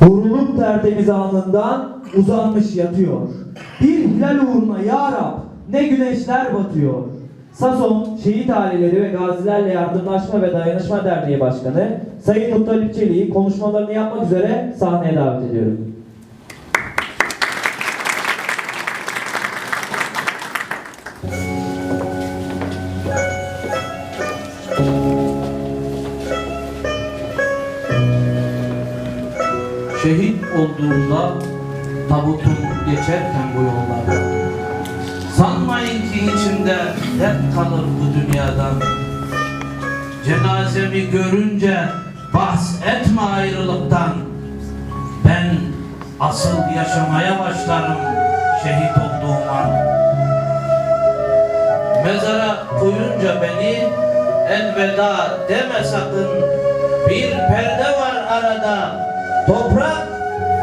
Vurulup tertemiz alnından uzanmış yatıyor. Bir hilal uğruna ya Rab ne güneşler batıyor. Sason Şehit Aileleri ve Gazilerle Yardımlaşma ve Dayanışma Derneği Başkanı Sayın Muttalip Çelik'i konuşmalarını yapmak üzere sahneye davet ediyorum. Şehit olduğumda tabutum geçerken bu yollarda. Sanmayın ki içimde dert kalır bu dünyadan Cenazemi görünce bahs etme ayrılıktan. Ben asıl yaşamaya başlarım şehit olduğum an. Mezara koyunca beni elveda deme sakın. Bir perde var arada Toprak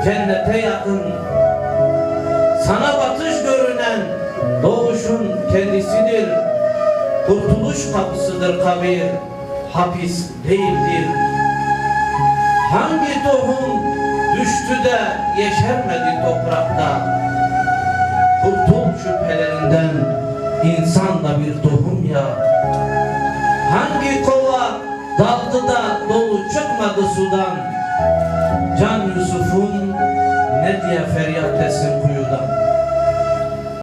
cennete yakın. Sana batış görünen doğuşun kendisidir. Kurtuluş kapısıdır kabir Hapis değildir. Hangi tohum düştü de yeşermedi toprakta? Kurtul şüphelerinden insan da bir tohum ya. Hangi kova daldı da dolu çıkmadı sudan Can Yusuf'un ne diye feryat etsin kuyudan